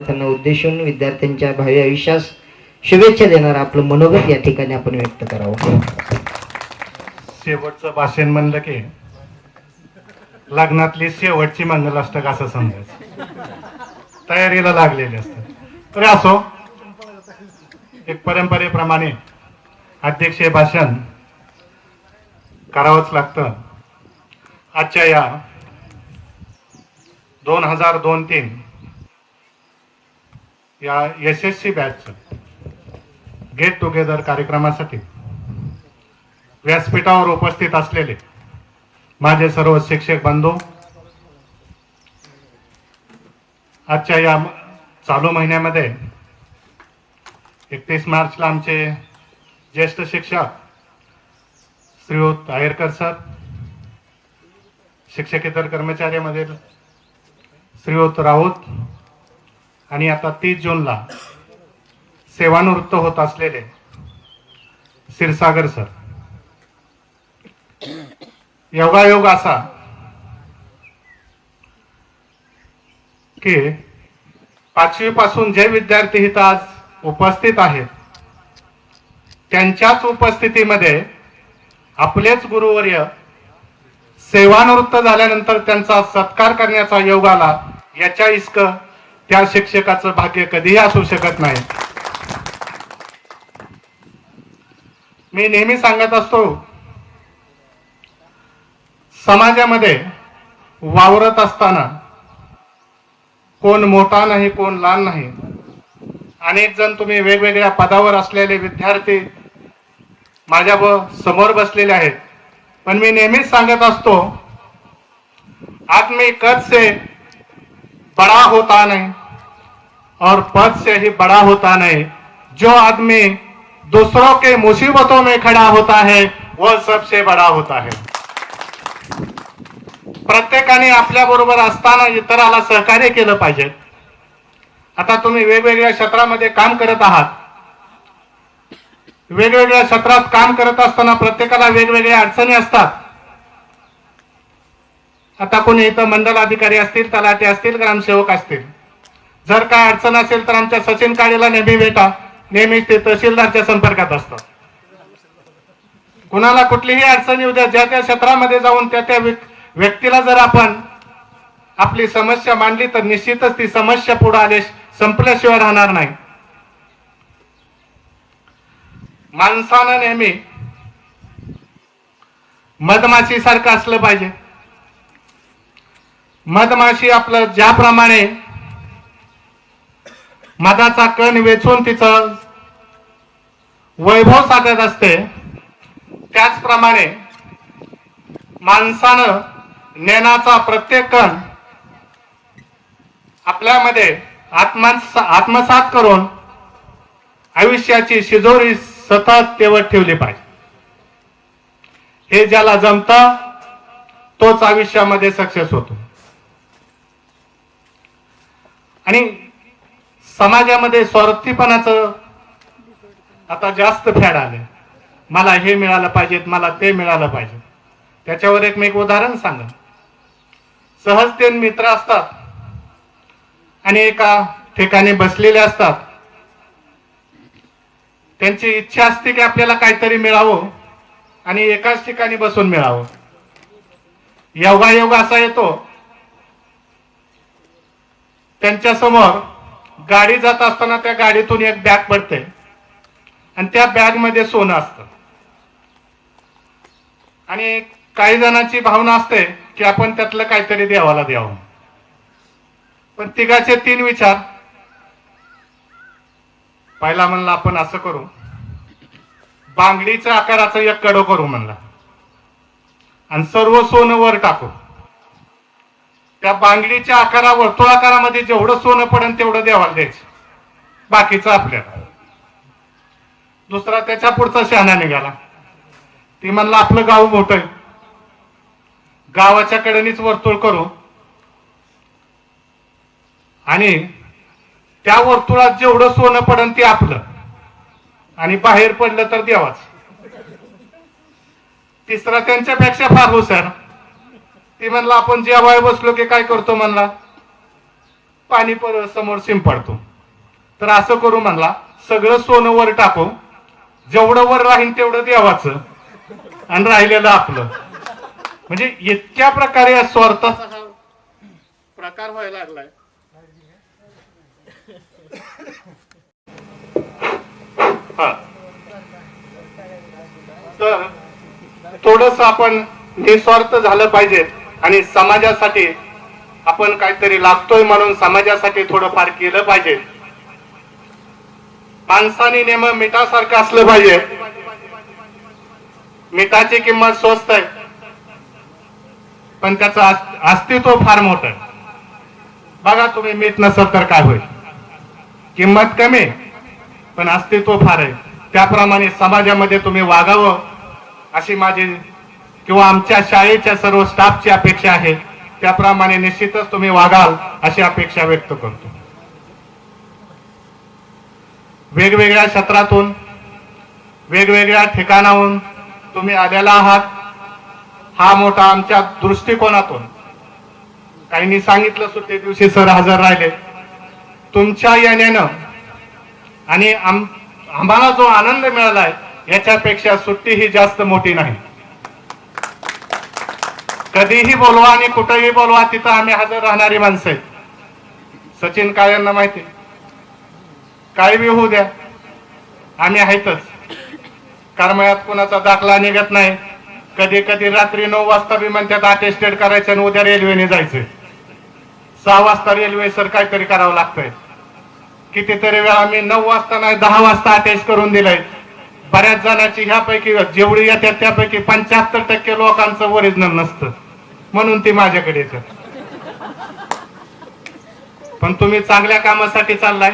त्यांना उद्देशून विद्यार्थ्यांच्या भावी आयुष्यास शुभेच्छा देणार आपलं मनोगत या ठिकाणी आपण व्यक्त करावं. शेवटचं भाषण म्हणलं की लग्नातली शेवटची मंगलाष्टक असं समजायचं. तयारीला लागलेले असतात. तरी असो एक परंपरेप्रमाणे अध्यक्षीय भाषण करावंच लागतं. आजच्या या दोन हजार दोन तीन या एस एस सी बॅचचं गेट टुगेदर कार्यक्रमासाठी व्यासपीठावर उपस्थित असलेले माझे सर्व शिक्षक बंधू आजच्या या चालू महिन्यामध्ये एकतीस मार्चला आमचे ज्येष्ठ शिक्षक श्रीयुत आयरकर सर शिक्षकेतर कर्मचाऱ्यामधील श्रीयुत राऊत आणि आता तीस जूनला सेवानिवृत्त होत असलेले क्षीरसागर सर. योगायोग असा की पाचवी पासून जे विद्यार्थी इथं आज उपस्थित आहेत त्यांच्याच उपस्थितीमध्ये आपलेच गुरुवर्य सेवानिवृत्त झाल्यानंतर त्यांचा सत्कार करण्याचा योग आला याच्या इसक त्या शिक्षकाचं भाग्य कधीही असू शकत नाही. मी नेहमी सांगत असतो समाजामध्ये वावरत असताना कोण मोठा नाही कोण लहान नाही अनेक जण तुम्ही वेगवेगळ्या पदावर असलेले विद्यार्थी माझ्यासमोर बसलेले आहेत. पण मी नेहमीच सांगत असतो आदमी कद से बड़ा होता नहीं और पद से ही बड़ा होता नहीं। जो आदमी दूसरों के मुसीबतों में खड़ा होता है वह सबसे बड़ा होता है। प्रत्येकाने आपल्या बरोबर असताना इतराला सहकार्य केलं पाहिजे। आता तुम्ही वेगवेगळ्या क्षेत्रामध्ये काम करत आहात। वेगवेगळ्या क्षेत्रात काम करत असताना प्रत्येकाला वेगवेगळ्या अडचणी असतात। आता कोणी इथं मंडल अधिकारी असतील तलाटे असतील ग्रामसेवक असतील. जर काय अडचण असेल तर आमच्या सचिन काळेला नेहमी भेटा. नेहमीच ते तहसीलदारच्या संपर्कात असतात. कुणाला कुठलीही अडचण येऊ द्या ज्या त्या क्षेत्रामध्ये जाऊन त्या त्या व्यक्तीला जर आपण आपली समस्या मांडली तर निश्चितच ती समस्या पुढे आले संपल्याशिवाय राहणार नाही. माणसानं नेहमी मधमाशी सारखं असलं पाहिजे. मधमाशी आपलं ज्याप्रमाणे मधाचा कण वेचून तिचं वैभव साधत असते त्याचप्रमाणे माणसानं ज्ञानाचा प्रत्येक कण आपल्यामध्ये आत्मा आत्मसात करून आयुष्याची शिजोरी सतत तेवत ठेवली पाहिजे. हे ज्याला जमतं तोच आयुष्यामध्ये सक्सेस होतो. आणि समाजामध्ये स्वार्थीपणाचं आता जास्त फॅड आलंय. मला हे मिळालं पाहिजेत मला ते मिळालं पाहिजे त्याच्यावर एक मी एक उदाहरण सांगा सहज ते मित्र असतात आणि एका ठिकाणी बसलेले असतात. त्यांची इच्छा असते की आपल्याला काहीतरी मिळावं आणि एकाच ठिकाणी बसून मिळावं. योगायोग असा येतो त्यांच्यासमोर गाडी जात असताना त्या गाडीतून एक बॅग पडते. आणि त्या बॅगमध्ये सोनं असतं. आणि काही जणांची भावना असते की आपण त्यातलं काहीतरी देवाला द्यावं. पण तिघाचे तीन विचार. पहिला म्हणला आपण असं करू. बांगडीच्या आकाराचं एक कडो करू म्हणला. आणि सर्व सोनं वर टाकू. त्या बांगडीच्या आकारा वर्तुळाकारामध्ये जेवढं सोनं पडेल तेवढं देवाला द्यायचं. बाकीचं आपल्याला. दुसरा त्याच्या पुढचा शहाणा निघाला. ती म्हणला आपलं गाव मोठं आहे. गावाच्या कडेनेच वर्तुळ करू. आणि त्या वर्तुळात जेवढं सोनं पडन ते आपलं. आणि बाहेर पडलं तर देवाच. तिसरा त्यांच्यापेक्षा फार हुशार. ती म्हणला आपण जेवाय बसलो की काय करतो? म्हणला पाणी पर समोर शिंपडतो तर असं करू म्हणला सगळं सोनं वर टाकू जेवढं वर राहील तेवढं देवाचं आणि राहिलेलं आपलं. म्हणजे इतक्या प्रकारे या स्वार्थाचा हा प्रकार व्हायला लागलाय. हा. तर थोडस आपण निस्वार्थ झालं पाहिजे. आणि समाजासाठी आपण काहीतरी लागतोय म्हणून समाजासाठी थोडंफार केलं पाहिजे. माणसाने नेम मिठासारखं असलं पाहिजे. मिठाची किंमत स्वस्त आहे. पण त्याचं अस्तित्व फार मोठ आहे. बघा तुम्ही मीठ नसल तर काय होईल. किंमत कमी पण अस्तित्व फार आहे. त्याप्रमाणे समाजामध्ये तुम्ही वागावं अशी माझी किंवा आमच्या शाळेच्या सर्व स्टाफची अपेक्षा आहे त्याप्रमाणे निश्चितच तुम्ही वागाल अशी अपेक्षा व्यक्त करतो. वेगवेगळ्या क्षेत्रातून वेगवेगळ्या ठिकाणाहून तुम्ही आलेला आहात. हा मोठा आमच्या दृष्टिकोनातून. काहींनी सांगितलं सुट्टी दिवशी सर हजर राहिले. तुमच्या येण्यानं आणि आम- आम्हाला जो आनंद मिळालाय याच्यापेक्षा सुट्टी ही जास्त मोठी नाही. कधीही बोलवा आणि कुठेही बोलवा तिथं आम्ही हजर राहणारी माणसं आहेत. सचिन काळ्यांना माहिती? काय बी होऊ द्या आम्ही आहेतच. कारमयात कोणाचा दाखला निघत नाही. कधी कधी रात्री नऊ वाजता बी म्हणतात अटेस्टेड करायचं आणि उद्या रेल्वेने जायचंय सहा वाजता रेल्वे सर काहीतरी करावं लागतंय. कितीतरी वेळा आम्ही नऊ वाजता नाही दहा वाजता अटेस्ट करून दिलंय. बऱ्याच जणांची ह्यापैकी जेवढी येतात त्यापैकी पंच्याहत्तर टक्के लोकांचं ओरिजिनल नसतं. म्हणून ते माझ्याकडे येतात. पण तुम्ही चांगल्या कामासाठी चाललाय.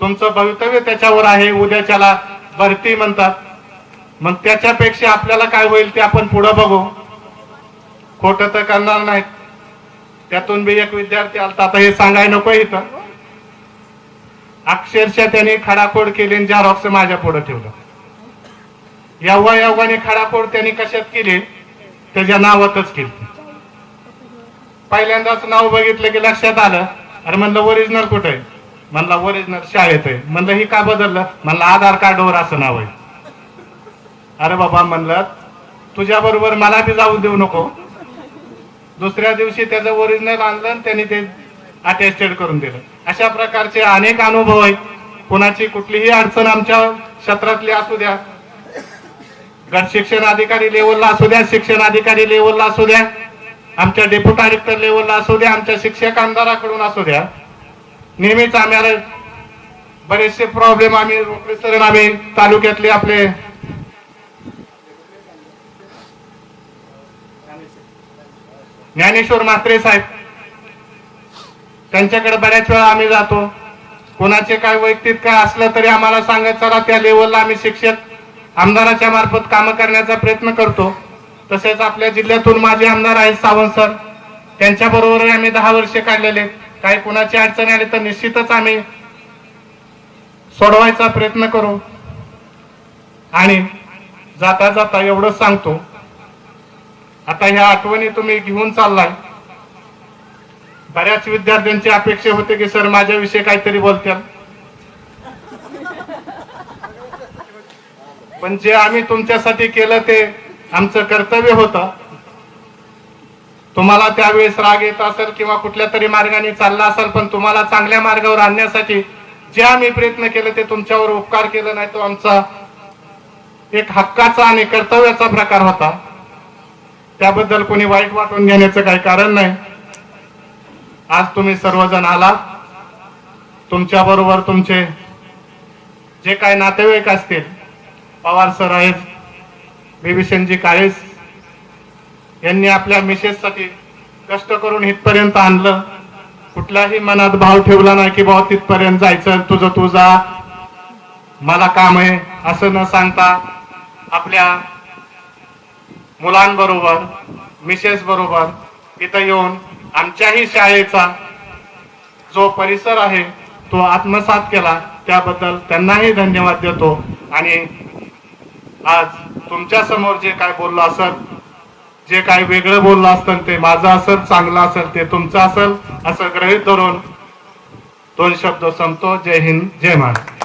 तुमचं भवितव्य त्याच्यावर आहे उद्याच्याला भरती म्हणतात. मग त्याच्यापेक्षा आपल्याला काय होईल ते आपण पुढं बघू. खोट तर करणार नाहीत. त्यातून बी एक विद्यार्थी आलता आता हे सांगाय नको इथं. अक्षरशः त्यांनी खडाखोड केली आणि झेरॉक्स माझ्या पुढे ठेवलं. एव्हा एवढाने खडाखोड त्यांनी कशात केली? त्याच्या नावातच केली पहिल्यांदाच नाव बघितलं की लक्षात आलं. अरे म्हणलं ओरिजिनल कुठे आहे? म्हणला ओरिजिनल शाळेत आहे. म्हणलं ही का बदललं? म्हणलं आधार कार्डवर असं नाव आहे. अरे बाबा म्हणलं तुझ्या बरोबर मला बी जाऊ देऊ नको. दुसऱ्या दिवशी त्याचं ओरिजिनल आणलं आणि त्यांनी ते अटेस्टेड करून दिलं. अशा प्रकारचे अनेक अनुभव आहेत. कोणाची कुठलीही अडचण आमच्या क्षेत्रातली असू द्या गट शिक्षण अधिकारी लेवलला असू द्या शिक्षण अधिकारी लेवलला असू द्या आमच्या डेप्युटी डायरेक्टर लेवलला असू द्या आमच्या शिक्षक आमदाराकडून असू द्या नेहमीच आम्हाला बरेचसे प्रॉब्लेम आम्ही रोखले सर आम्ही तालुक्यातले आपले. ज्ञानेश्वर म्हात्रे साहेब त्यांच्याकडे बऱ्याच वेळा आम्ही जातो. कोणाचे काय वैयक्तिक काय असलं तरी आम्हाला सांगत चला त्या लेवलला आम्ही शिक्षक आमदाराच्या मार्फत कामं करण्याचा प्रयत्न करतो. तसेच आपल्या जिल्ह्यातून माझे आमदार आहेत सावंत सर. त्यांच्याबरोबरही आम्ही दहा वर्षे काढलेले काही कुणाची अडचण आली तर निश्चितच आम्ही सोडवायचा प्रयत्न करू. आणि जाता जाता एवढंच सांगतो. आता ह्या आठवणी तुम्ही घेऊन चाललाय. बऱ्याच विद्यार्थ्यांची अपेक्षा होते की सर माझ्याविषयी काहीतरी बोलतील. पण जे आम्ही तुमच्यासाठी केलं ते आमचं कर्तव्य होतं. तुम्हाला त्यावेळेस राग येत असेल किंवा कुठल्या तरी मार्गाने चालला असेल पण तुम्हाला चांगल्या मार्गावर आणण्यासाठी जे आम्ही प्रयत्न केले ते तुमच्यावर उपकार केला नाही तो आमचा एक हक्काचा आणि कर्तव्याचा प्रकार होता. त्याबद्दल कोणी वाईट वाटून घेण्याचं काही कारण नाही. आज तुम्ही सर्वजण आलात. तुमच्या बरोबर तुमचे जे काही नातेवाईक असतील पवार सर आहेत बिभीषणजी काळेस यांनी आपल्या मिसेससाठी कष्ट करून इथपर्यंत आणलं. कुठल्याही मनात भाव ठेवला नाही की बाबा तिथपर्यंत जायचं तुझं तू जा. मला काम आहे असं न सांगता आपल्या मुलांबरोबर मिसेस बरोबर इथं येऊन आमच्याही शाळेचा जो परिसर आहे तो आत्मसात केला. त्याबद्दल त्यांनाही धन्यवाद देतो आणि आज तुमच्यासमोर जे काय बोललं असत जे काही वेगळं बोललं असतं ते माझं असेल चांगलं असेल ते तुमचं असेल असं ग्रहित धरून दोन शब्द संपतो. जय हिंद जय महाराज